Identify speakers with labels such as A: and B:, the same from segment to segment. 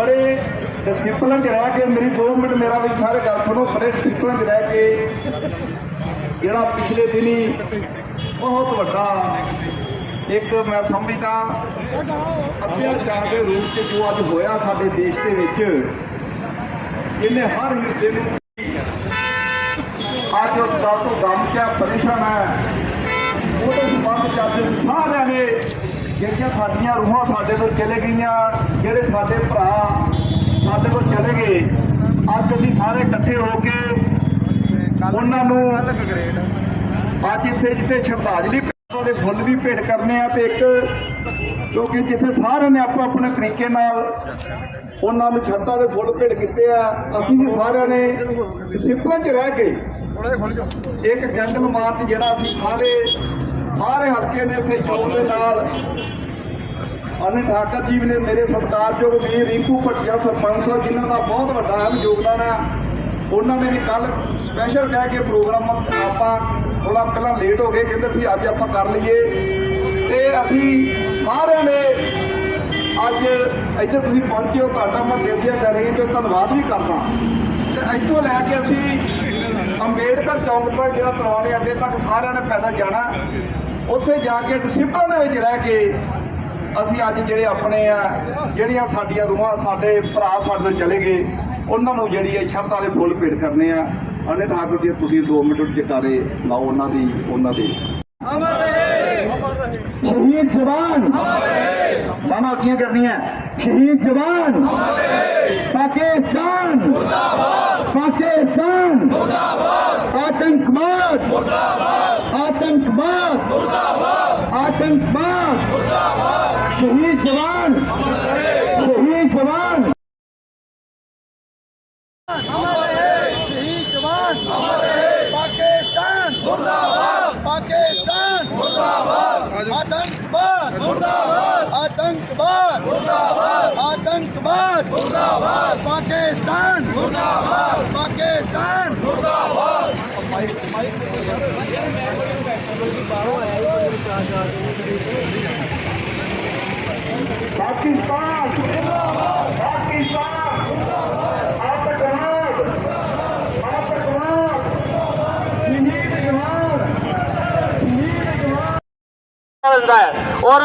A: ਬੜੇ ਡਿਸਪਲਨ 'ਚ ਰਹਿ ਕੇ ਮੇਰੀ 2 ਮਿੰਟ ਮੇਰਾ ਵੀ ਸਾਰੇ ਗੱਲ ਸੁਣੋ ਬੜੇ ਡਿਸਪਲਨ 'ਚ ਰਹਿ ਕੇ ਜਿਹੜਾ ਪਿਛਲੇ ਦਿਨੀ ਬਹੁਤ ਵੱਡਾ ਇੱਕ ਮੈਂ ਸਮਝਦਾ ਅਤਿਆਚਾਰ ਦੇ ਰੂਪ 'ਚ ਜੋ ਅੱਜ ਹੋਇਆ ਸਾਡੇ ਦੇਸ਼ ਦੇ ਵਿੱਚ, ਇਹਨੇ ਹਰ ਹਿਰਦੇ ਨੂੰ ਅੱਜ ਉਸ ਗੱਲ ਤੋਂ ਗਮ ਕਿਆ ਪਰੇਸ਼ਾਨ ਹੈ। ਉਹਦੇ ਸੰਬੰਧ ਚ ਅੱਜ ਸਾਰਿਆਂ ਨੇ ਜਿਹੜੀਆਂ ਸਾਡੀਆਂ ਰੂਹਾਂ ਸਾਡੇ ਤੋਂ ਚਲੇ ਗਈਆਂ, ਜਿਹੜੇ ਸਾਡੇ ਭਰਾ ਅੱਜ ਅਸੀਂ ਸਾਰੇ ਇਕੱਠੇ ਹੋ ਕੇ ਉਹਨਾਂ ਨੂੰ ਅੱਜ ਇੱਥੇ ਜਿੱਥੇ ਸ਼ਰਧਾਂਜਲੀ ਭੇਟ ਦੇ ਫੁੱਲ ਵੀ ਭੇਟ ਕਰਨੇ ਆ ਤੇ ਇੱਕ ਕਿਉਂਕਿ ਜਿੱਥੇ ਸਾਰਿਆਂ ਨੇ ਆਪੋ ਆਪਣੇ ਤਰੀਕੇ ਨਾਲ ਉਹਨਾਂ ਨੂੰ ਛੱਤਾਂ ਦੇ ਫੁੱਲ ਭੇਟ ਕੀਤੇ ਆ, ਅਸੀਂ ਵੀ ਸਾਰਿਆਂ ਨੇ ਡਿਸਪਲਿਨ 'ਚ ਰਹਿ ਕੇ ਇੱਕ ਗੰਡਲ ਮਾਰਚ ਜਿਹੜਾ ਅਸੀਂ ਸਾਰੇ ਸਾਰੇ ਹਲਕੇ ਦੇ ਸਹਿਯੋਗ ਦੇ ਨਾਲ ਅਨਿਲ ਠਾਕਰ ਜੀ ਨੇ ਮੇਰੇ ਸਤਿਕਾਰਯੋਗ ਵੀਰ ਰਿੰਕੂ ਭੱਟੀਆ, ਸਰਪੰਚ ਸਾਹਿਬ, ਜਿਨ੍ਹਾਂ ਦਾ ਬਹੁਤ ਵੱਡਾ ਅਹਿਮ ਯੋਗਦਾਨ ਹੈ। ਉਹਨਾਂ ਨੇ ਵੀ ਕੱਲ ਸਪੈਸ਼ਲ ਕਹਿ ਕੇ ਪ੍ਰੋਗਰਾਮ ਆਪਾਂ ਥੋੜਾ ਪਹਿਲਾਂ ਲੇਟ ਹੋ ਗਏ, ਕਹਿੰਦੇ ਸੀ ਅੱਜ ਆਪਾਂ ਕਰ ਲਈਏ। ਤੇ ਅਸੀਂ ਸਾਰਿਆਂ ਨੇ ਅੱਜ ਇੱਥੇ ਤੁਸੀਂ ਪਹੁੰਚੇ ਹੋ, ਤੁਹਾਡਾ ਮੈਂ ਦਿਲ ਦੀਆਂ ਗਹਿਰਾਈਆਂ ਤੋਂ ਧੰਨਵਾਦ ਵੀ ਕਰਦਾ। ਤੇ ਇੱਥੋਂ ਲੈ ਕੇ ਅਸੀਂ ਅੰਬੇਡਕਰ ਚੌਂਕ ਤੋਂ ਜਿਹੜਾ ਤਲਵਾੜੇ ਅੱਡੇ ਤੱਕ ਸਾਰਿਆਂ ਨੇ ਪੈਦਲ ਜਾਣਾ, ਉੱਥੇ ਜਾ ਕੇ ਡਿਸਪਲਿਨ ਦੇ ਵਿੱਚ ਰਹਿ ਕੇ ਅਸੀਂ ਅੱਜ ਜਿਹੜੇ ਆਪਣੇ ਆ, ਜਿਹੜੀਆਂ ਸਾਡੀਆਂ ਰੂਹਾਂ, ਸਾਡੇ ਭਰਾ ਸਾਡੇ ਤੋਂ ਚਲੇ ਗਏ, ਉਹਨਾਂ ਨੂੰ ਜਿਹੜੀ ਹੈ ਸ਼ਰਤਾਂ ਦੇ ਫੁੱਲ ਭੇਟ ਕਰਨੇ ਆ। ਅਨੇ ਠਾਕੁਰ ਜੀ, ਤੁਸੀਂ 2 ਮਿੰਟ ਜਕਾਰੇ ਲਾਓ ਉਹਨਾਂ ਦੀ, ਉਹਨਾਂ ਦੇ। ਸ਼ਹੀਦ ਜਵਾਨ ਮਾਮਾ ਕੀ ਕਰਨੀਆਂ ਸ਼ਹੀਦ ਜਵਾਨ ਪਾਕਿਸਤਾਨ ਮੁਰਦਾਬਾਦ ਪਾਕਿਸਤਾਨ ਮੁਰਦਾਬਾਦ ਆਤੰਕਵਾਦ ਮੁਰਦਾਬਾਦ ਆਤੰਕਵਾਦ ਮੁਰਦਾਬਾਦ ਆਤੰਕਵਾਦ ਮੁਰਦਾਬਾਦ ਸ਼ਹੀਦ ਜਵਾਨ ਸ਼ਹੀਦ ਜਵਾਨ
B: ਸ਼ਹੀਦ ਜਵਾਨ ਪਾਕਿਸਤਾਨ ਮੁਰਦਾਬਾਦ ਪਾਕਿਸਤਾਨ ਮੁਰਦਾਬਾਦ ਆਤੰਕਵਾਦ ਮੁਰਦਾਬਾਦ। ਆਤੰਕਵਾਦ ਮੁਰਦਾਬਾਦ। ਆਤੰਕਵਾਦ ਮੁਰਦਾਬਾਦ। ਪਾਕਿਸਤਾਨ ਮੁਰਦਾਬਾਦ। ਪਾਕਿਸਤਾਨ
A: ਪਾਕਿਸਤਾਨ ਜਿੰਦਾਬਾਦ ਪਾਕਿਸਤਾਨ ਜਿੰਦਾਬਾਦ ਆਤੰਕਵਾਦ ਆਤੰਕਵਾਦ ਸ਼ਹੀਦ ਜਵਾਨ ਸ਼ਹੀਦ ਜਵਾਨ
C: ਹੁੰਦਾ ਹੈ ਔਰ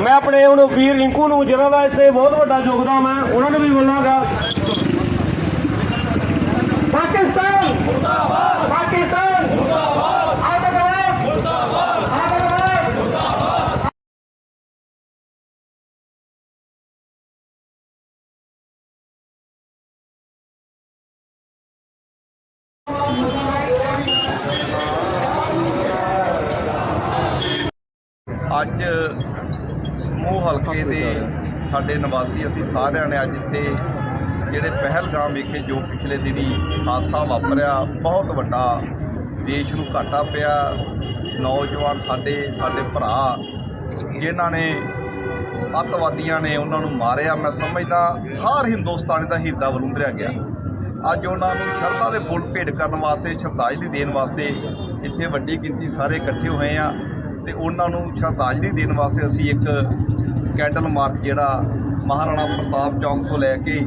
C: ਮੈਂ ਆਪਣੇ ਉਹਨੂੰ ਵੀਰ ਰਿੰਕੂ ਨੂੰ ਜਿਹਨਾਂ ਦਾ ਇੱਥੇ ਬਹੁਤ ਵੱਡਾ ਯੋਗਦਾਨ ਹੈ, ਉਹਨਾਂ ਨੂੰ ਵੀ ਬੋਲਾਂਗਾ। ਪਾਕਿਸਤਾਨ! ਮੁਰਦਾਬਾਦ ਪਾਕਿਸਤਾਨ! ਮੁਰਦਾਬਾਦ ਆਤੰਕਵਾਦ ਮੁਰਦਾਬਾਦ ਆਤੰਕਵਾਦ
D: ਅੱਜ ਸਮੂਹ ਹਲਕੇ ਦੇ ਸਾਡੇ ਨਿਵਾਸੀ ਅਸੀਂ ਸਾਰਿਆਂ ਨੇ ਅੱਜ ਇੱਥੇ ਜਿਹੜੇ ਪਹਿਲਗਾਮ ਵਿਖੇ ਜੋ ਪਿਛਲੇ ਦਿਨੀ ਹਾਦਸਾ ਵਾਪਰਿਆ, ਬਹੁਤ ਵੱਡਾ ਦੇਸ਼ ਨੂੰ ਘਾਟਾ ਪਿਆ। ਨੌਜਵਾਨ ਸਾਡੇ ਸਾਡੇ ਭਰਾ ਜਿਨ੍ਹਾਂ ਨੇ ਅੱਤਵਾਦੀਆਂ ਨੇ ਉਹਨਾਂ ਨੂੰ ਮਾਰਿਆ। ਮੈਂ ਸਮਝਦਾ ਹਰ ਹਿੰਦੁਸਤਾਨੀ ਦਾ ਹਿਰਦਾ ਵਲੂੰਦਰਿਆ ਗਿਆ। ਅੱਜ ਉਹਨਾਂ ਨੂੰ ਸ਼ਰਧਾ ਦੇ ਫੁੱਲ ਭੇਟ ਕਰਨ ਵਾਸਤੇ, ਸ਼ਰਧਾਂਜਲੀ ਦੇਣ ਵਾਸਤੇ ਇੱਥੇ ਵੱਡੀ ਗਿਣਤੀ ਸਾਰੇ ਇਕੱਠੇ ਹੋਏ ਆ। ਤੇ ਉਹਨਾਂ ਨੂੰ ਸ਼ਰਧਾਂਜਲੀ ਦੇਣ ਵਾਸਤੇ ਅਸੀਂ ਇੱਕ ਕੈਂਡਲ ਮਾਰਚ ਜਿਹੜਾ ਮਹਾਰਾਣਾ ਪ੍ਰਤਾਪ ਚੌਂਕ ਤੋਂ ਲੈ ਕੇ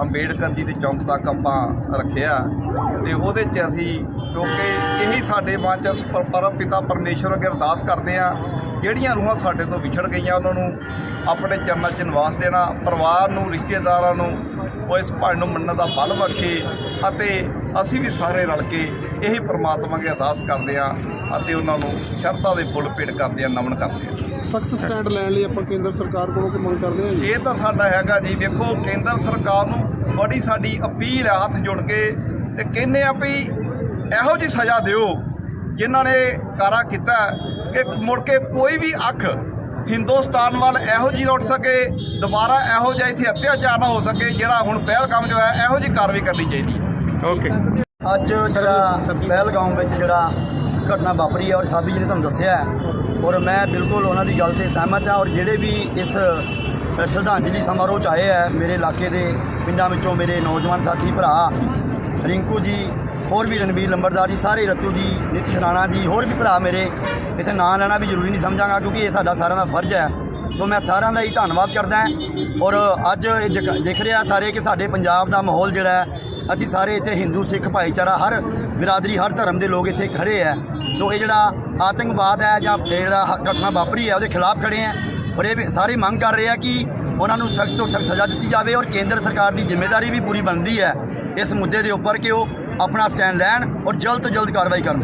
D: ਅੰਬੇਡਕਰ ਜੀ ਦੇ ਚੌਂਕ ਤੱਕ ਆਪਾਂ ਰੱਖਿਆ। ਤੇ ਉਹਦੇ 'ਚ ਅਸੀਂ ਕਿਉਂਕਿ ਇਹੀ ਸਾਡੇ ਮਨ 'ਚ ਅਸੀਂ ਪਰਮ ਪਿਤਾ ਪਰਮੇਸ਼ਵਰ ਅੱਗੇ ਅਰਦਾਸ ਕਰਦੇ ਆ ਜਿਹੜੀਆਂ ਰੂਹਾਂ ਸਾਡੇ ਤੋਂ ਵਿਛੜ ਗਈਆਂ ਉਹਨਾਂ ਨੂੰ ਆਪਣੇ ਚਰਨਾਂ 'ਚ ਨਿਵਾਸ ਦੇਣਾ, ਪਰਿਵਾਰ ਨੂੰ, ਰਿਸ਼ਤੇਦਾਰਾਂ ਨੂੰ, ਉਹ ਇਸ ਭਾਣ ਨੂੰ ਮੰਨਣ ਦਾ ਬਲ ਬਖਸ਼ੇ ਅਤੇ ਅਸੀਂ ਵੀ ਸਾਰੇ ਰਲ ਕੇ ਇਹੀ ਪ੍ਰਮਾਤਮਾ ਅੱਗੇ ਅਰਦਾਸ ਕਰਦੇ ਆ ਅਤੇ ਉਹਨਾਂ ਨੂੰ ਸ਼ਰਧਾ ਦੇ ਫੁੱਲ ਭੇਟ ਕਰਦੇ ਆ ਨਮਨ ਕਰਦੇ ਆ
E: ਸਖਤ ਸਟੈਂਡ ਲੈਣ ਲਈ ਆਪਾਂ ਕੇਂਦਰ ਸਰਕਾਰ ਕੋਲੋਂ ਕੋਈ ਮੰਗ ਕਰਦੇ ਜੀ?
D: ਇਹ ਤਾਂ ਸਾਡਾ ਹੈਗਾ ਜੀ ਵੇਖੋ ਕੇਂਦਰ ਸਰਕਾਰ ਨੂੰ ਬੜੀ ਸਾਡੀ ਅਪੀਲ ਹੈ ਹੱਥ ਜੋੜ ਕੇ ਤੇ ਕਹਿੰਦੇ ਆ ਵੀ ਇਹੋ ਜੀ ਸਜ਼ਾ ਦਿਓ ਜਿਨ੍ਹਾਂ ਨੇ ਕਾਰਾ ਕੀਤਾ ਕਿ ਮੁੜ ਕੇ ਕੋਈ ਵੀ ਅੱਖ ਹਿੰਦੁਸਤਾਨ ਵੱਲ ਇਹੋ ਜੀ ਉੱਠ ਸਕੇ ਦੁਬਾਰਾ ਇਹੋ ਜਿਹਾ ਇੱਥੇ ਅਤਿਆਚਾਰ ਨਾ ਹੋ ਸਕੇ ਜਿਹੜਾ ਹੁਣ ਪਹਿਲਗਾਮ ਜੋ ਹੈ ਇਹੋ ਜੀ ਕਾਰਵਾਈ ਕਰਨੀ ਚਾਹੀਦੀ ਹੈ।
C: ਓਕੇ
B: ਅੱਜ ਜਿਹੜਾ ਪਹਿਲਗਾਮ ਵਿੱਚ ਜਿਹੜਾ ਘਟਨਾ ਵਾਪਰੀ ਹੈ ਔਰ ਸਾਬੀ ਜੀ ਨੇ ਤੁਹਾਨੂੰ ਦੱਸਿਆ ਔਰ ਮੈਂ ਬਿਲਕੁਲ ਉਹਨਾਂ ਦੀ ਗੱਲ ਤੇ ਸਹਿਮਤ ਹਾਂ, ਔਰ ਜਿਹੜੇ ਵੀ ਇਸ ਸ਼ਰਧਾਂਜਲੀ ਸਮਾਰੋਹ 'ਚ ਆਏ ਹੈ ਮੇਰੇ ਇਲਾਕੇ ਦੇ ਪਿੰਡਾਂ ਵਿੱਚੋਂ ਮੇਰੇ ਨੌਜਵਾਨ ਸਾਥੀ, ਭਰਾ, ਰਿੰਕੂ ਜੀ, ਹੋਰ ਵੀ ਰਣਵੀਰ ਲੰਬਰਦਾਰ ਜੀ, ਸਾਰੇ ਰਤੂ ਜੀ, ਨਿਤ ਸ਼ਰਾਣਾ ਜੀ, ਹੋਰ ਵੀ ਭਰਾ ਮੇਰੇ, ਇੱਥੇ ਨਾਂ ਲੈਣਾ ਵੀ ਜ਼ਰੂਰੀ ਨਹੀਂ ਸਮਝਾਂਗਾ, ਕਿਉਂਕਿ ਇਹ ਸਾਡਾ ਸਾਰਿਆਂ ਦਾ ਫਰਜ਼ ਹੈ। ਤੋਂ ਮੈਂ ਸਾਰਿਆਂ ਦਾ ਹੀ ਧੰਨਵਾਦ ਕਰਦਾ ਔਰ ਅੱਜ ਇਹ ਦਿਖ- ਦਿਖ ਰਿਹਾ ਸਾਰੇ ਕਿ ਸਾਡੇ ਪੰਜਾਬ ਦਾ ਮਾਹੌਲ ਜਿਹੜਾ ਹੈ ਅਸੀਂ ਸਾਰੇ ਇੱਥੇ ਹਿੰਦੂ ਸਿੱਖ ਭਾਈਚਾਰਾ, ਹਰ ਬਿਰਾਦਰੀ, ਹਰ ਧਰਮ ਦੇ ਲੋਕ ਇੱਥੇ ਖੜੇ ਹੈ ਤੋਂ ਇਹ ਜਿਹੜਾ ਆਤੰਕਵਾਦ ਹੈ ਜਾਂ ਜਿਹੜਾ ਘਟਨਾ ਵਾਪਰੀ ਹੈ, ਉਹਦੇ ਖਿਲਾਫ ਖੜੇ ਹੈ ਔਰ ਇਹ ਵੀ ਸਾਰੇ ਮੰਗ ਕਰ ਰਹੇ ਆ ਕਿ ਉਹਨਾਂ ਨੂੰ ਸਖਤ ਤੋਂ ਸਖਤ ਸਜ਼ਾ ਦਿੱਤੀ ਜਾਵੇ ਔਰ ਕੇਂਦਰ ਸਰਕਾਰ ਦੀ ਜ਼ਿੰਮੇਵਾਰੀ ਵੀ ਪੂਰੀ ਬਣਦੀ ਹੈ। ਇਸ ਮੁੱਦੇ ਦੇ ਉੱਪਰ ਕਿ ਉਹ ਆਪਣਾ ਸਟੈਂਡ ਲੈਣ ਔਰ ਜਲਦ ਤੋਂ ਜਲਦ ਕਾਰਵਾਈ ਕਰਨ।